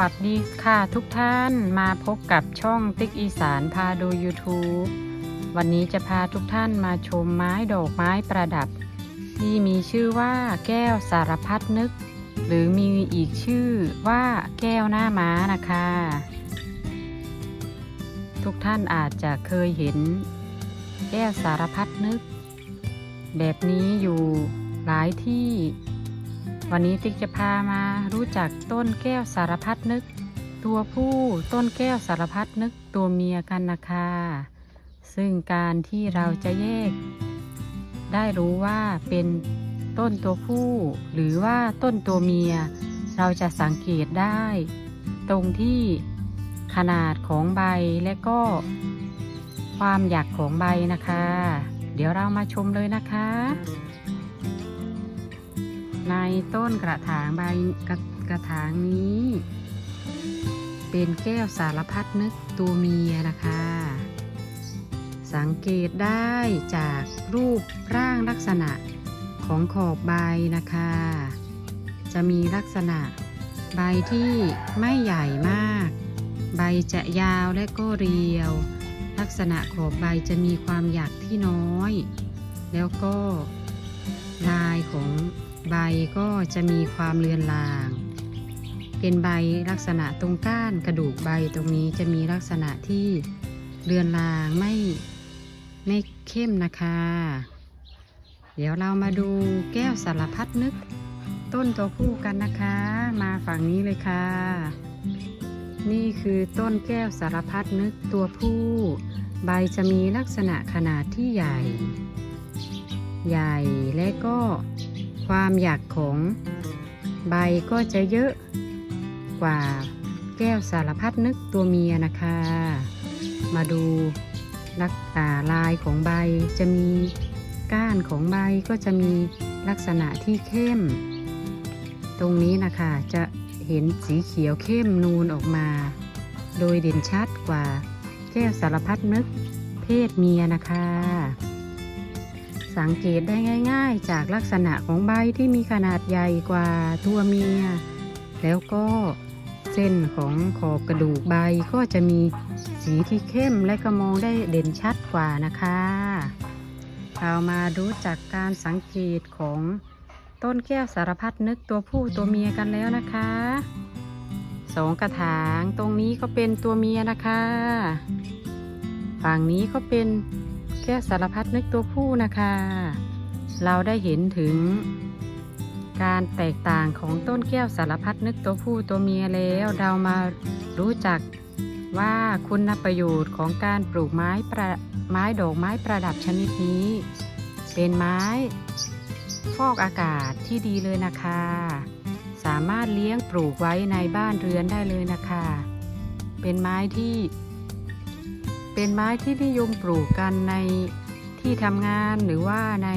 วัสดีค่ะทุกท่านมาพบกับช่องติ๊กอีสานพาดู YouTube วันนี้จะพาทุกท่านมาชมไม้ดอกไม้ประดับ ที่มีชื่อว่าแก้วสารพัดนึก หรือมีอีกชื่อว่าแก้วหน้าม้านะคะ ทุกท่านอาจจะเคยเห็น แก้วสารพัดนึก แบบนี้อยู่หลายที่ วันนี้ติ๊กจะพามารู้จักต้นแก้วสารพัดนึก ตัวผู้ต้นแก้วสารพัดนึกตัวเมียกันนะคะซึ่งการที่เราจะแยก ได้รู้ว่าเป็นต้นตัวผู้ หรือว่าต้นตัวเมีย เราจะสังเกตได้ ตรงที่ขนาดของใบและก็ ความหยักของใบนะคะ เดี๋ยวเรามาชมเลยนะคะ ในต้นกระถางใบกระกระถางนี้ เป็นแก้วสารพัดนึกตัวเมียนะคะ สังเกตได้จากรูปร่างลักษณะของขอบใบนะคะ จะมีลักษณะใบที่ไม่ใหญ่มาก ใบจะยาวและก็เรียว ลักษณะขอบใบจะมีความหยักที่น้อย แล้วก็ลายของ ใบก็จะมีความเลือนลาง เป็นใบลักษณะตรงก้านกระดูกใบตรงนี้จะมีลักษณะที่เลือนลางไม่ไม่เข้มนะคะ เดี๋ยวเรามาดูแก้วสารพัดนึก ต้นตัวผู้กันนะคะ มาฝั่งนี้เลยค่ะ นี่คือต้นแก้วสารพัดนึกตัวผู้ ใบจะมีลักษณะขนาดที่ใหญ่ ใหญ่และก็ ความหยักของใบก็จะเยอะกว่าแก้วสารพัดนึกตัวเมียนะคะ มาดูลักอ่าลายของใบจะมีก้านของใบก็จะมีลักษณะที่เข้ม ตรงนี้นะคะจะเห็นสีเขียวเข้มนูนออกมา โดยเด่นชัดกว่าแก้วสารพัดนึกเพศเมียนะคะ สังเกตได้ง่าย ๆ จากลักษณะของใบที่มีขนาดใหญ่กว่าตัวเมีย แล้วก็เส้นของขอบกระดูกใบก็จะมีสีที่เข้มและก็มองได้เด่นชัดกว่านะคะเรามารู้จักการสังเกตของต้นแก้วสารพัดนึกตัวผู้ตัวเมียกันแล้วนะคะสองกระถางตรงนี้ก็เป็นตัวเมียนะคะ ฝั่งนี้ก็เป็น ก้วสารพัดนึกตัวผู้นะคะ เราได้เห็นถึง การแตกต่างของต้นแก้วสารพัดนึกตัวผู้ตัวเมียแล้วเรามารู้จักว่าคุณประโยชน์ของการปลูกไม้ประไม้ดอกไม้ประดับชนิดนี้ เป็นไม้ฟอกอากาศที่ดีเลยนะคะ สามารถเลี้ยงปลูกไว้ในบ้านเรือนได้เลยนะคะ เป็นไม้ที่ เป็นไม้ที่นิยมปลูกกันในที่ทำงานหรือว่าใน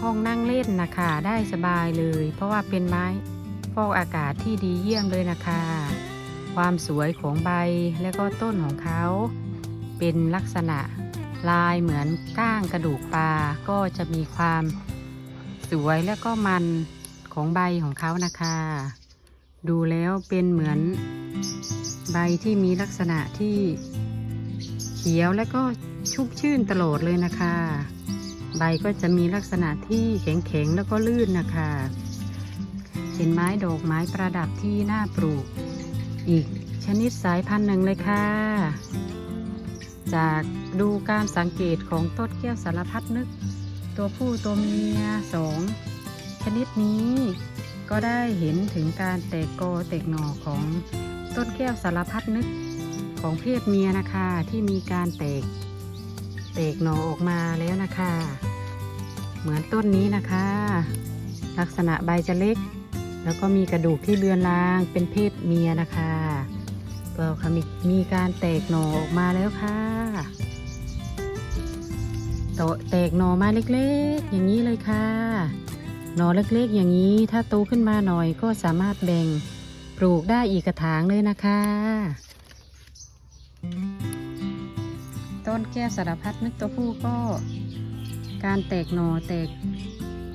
ห้องนั่งเล่นนะคะได้สบายเลย เพราะว่าเป็นไม้ฟอกอากาศที่ดีเยี่ยมเลยนะคะ ความสวยของใบและก็ต้นของเขาเป็นลักษณะลายเหมือนก้างกระดูกปลาก็จะมีความสวยและก็มันของใบของเขานะคะ ดูแล้วเป็นเหมือนใบที่มีลักษณะที่ ขียวและก็ชุ่มชื่นตลอดเลยนะคะ ใบก็จะมีลักษณะที่แข็งๆแล้วก็ลื่นนะคะ เป็นไม้ดอกไม้ประดับที่น่าปลูก อีกชนิดสายพันธุ์หนึ่งเลยค่ะ จากดูการสังเกตของต้นแก้วสารพัดนึก ตัวผู้ตัวเมียสองชนิดนี้ก็ได้เห็นถึงการแตกกอแตกหน่อของต้นแก้วสารพัดนึก ของเพศเมียนะคะที่มีการแตกแตกหน่อออกมาแล้วนะคะ เหมือนต้นนี้นะคะ ลักษณะใบจะเล็ก แล้วก็มีกระดูกที่เลือนลางเป็นเพศเมียนะคะก็ค่ะมีมีการแตกหน่อออกมาแล้วค่ะโตแตกหน่อมาเล็กๆ อย่างนี้เลยค่ะ หน่อเล็กๆ อย่างนี้ถ้าโตขึ้นมาหน่อยก็สามารถแบ่งปลูกได้อีกกระถางเลยนะคะ ต้นแก้วสารพัดนึกตัวผู้ก็การแตกหน่อแตก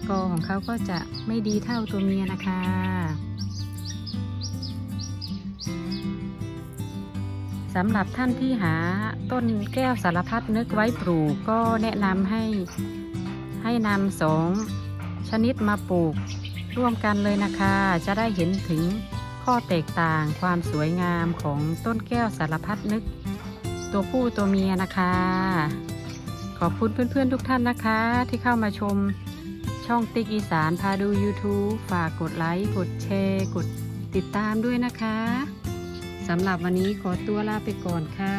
กอของเขาก็จะไม่ดีเท่าตัวเมียนะคะ สำหรับท่านที่หาต้นแก้วสารพัดนึกไว้ปลูกก็แนะนำให้ให้นำสองชนิดมาปลูกร่วมกันเลยนะคะ จะได้เห็นถึง ข้อแตกต่างความสวยงามของต้นแก้วสารพัดนึก ตัวผู้ตัวเมียนะคะ ขอบคุณเพื่อนๆทุกท่านนะคะ ที่เข้ามาชมช่องติ๊กอีสานพาดู YouTube ฝากกดไลค์ กดแชร์ กดติดตามด้วยนะคะสำหรับวันนี้ขอตัวลาไปก่อนค่ะ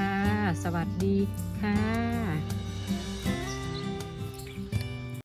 สวัสดีค่ะ